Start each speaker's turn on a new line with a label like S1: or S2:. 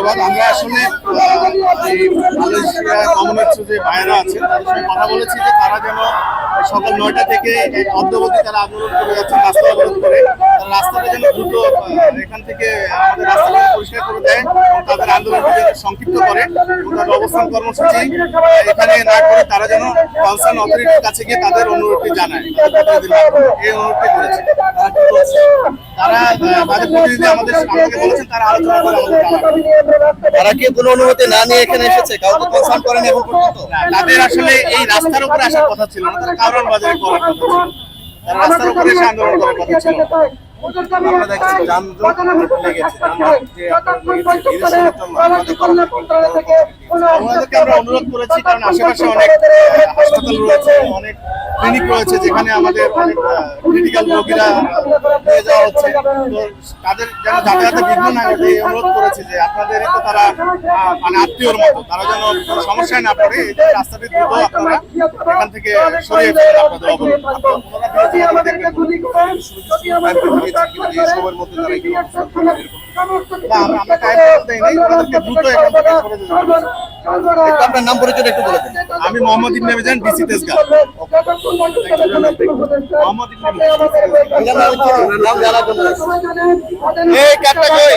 S1: ধন্যবাদ। আমরা আসলে যে ভাইয়েরা আছেন, তাদের সঙ্গে কথা বলেছি যে তারা যেন সকাল নয়টা থেকে অদ্যবধি তারা আন্দোলন করে যাচ্ছে রাস্তা অবরোধ করে তারা রাস্তাটা যেন দ্রুত আহ, এখান থেকে আমাদের রাস্তাটা পরিষ্কার করে দেয় তাদের আন্দোলনকে সংক্ষিপ্ত করে তাদের অবস্থান কর্মসূচি এখানে না করে তারা যেন কনসার্ন অথরিটির কাছে গিয়ে তাদের অনুরোধটি জানায় তাদের প্রতিনিধির মাধ্যমে। এই অনুরোধটি করেছে। তারা কি করছে তারা আহ, তাদের প্রতিনিধি আমাদের আমাকে বলেছেন তারা আলোচনা করে আমাদের
S2: তারা কি কোনো অনুমতি না নিয়ে এখানে এসেছে? কাউকে কনসার্ন করেন এখন পর্যন্ত?
S1: তাদের আসলে এই রাস্তার উপরে আসার কথা ছিল না তারা কারণ বাজারে করার কথা ছিল। রাস্তার উপরে এসে আন্দোলন করার কথা ছিল।
S3: আমরা দেখছি যানজট লেগেছে
S1: আমাদেরকে আমরা অনুরোধ করেছি কারণ আশেপাশে অনেক হাসপাতাল রয়েছে অনেক ক্লিনিক রয়েছে যেখানে আমাদের অনেক ক্রিটিক্যাল রোগীরা নিয়ে যাওয়া হচ্ছে। তো তাদের যেন যাতায়াতে বিঘ্ন না ঘটে এই অনুরোধ করেছি যে আপনাদেরই তো তারা মানে আত্মীয়র মতো তারা যেন সমস্যায় না পড়ে এই রাস্তাটি দ্রুত আপনারা এখান থেকে সরিয়ে ফেলেন আপনাদের অবরোধ আপনারা বিরোধী দেখবেন
S3: এই সময়ের মধ্যে তারা এখানে অবস্থান করবে এরকম
S1: না, আমরা টাইম বলতে ওনাদেরকে দ্রুত এখান থেকে সরে যেতে।
S2: একটু আপনার নাম পরিচয় একটু বলে দিন।
S1: আমি মোহাম্মদ ইবনে মিজান ডিসি তেজগাঁ মোহাম্মদ ইবনে মিজান
S2: নাম জানার জন্য
S3: এই ক্যাবটা কই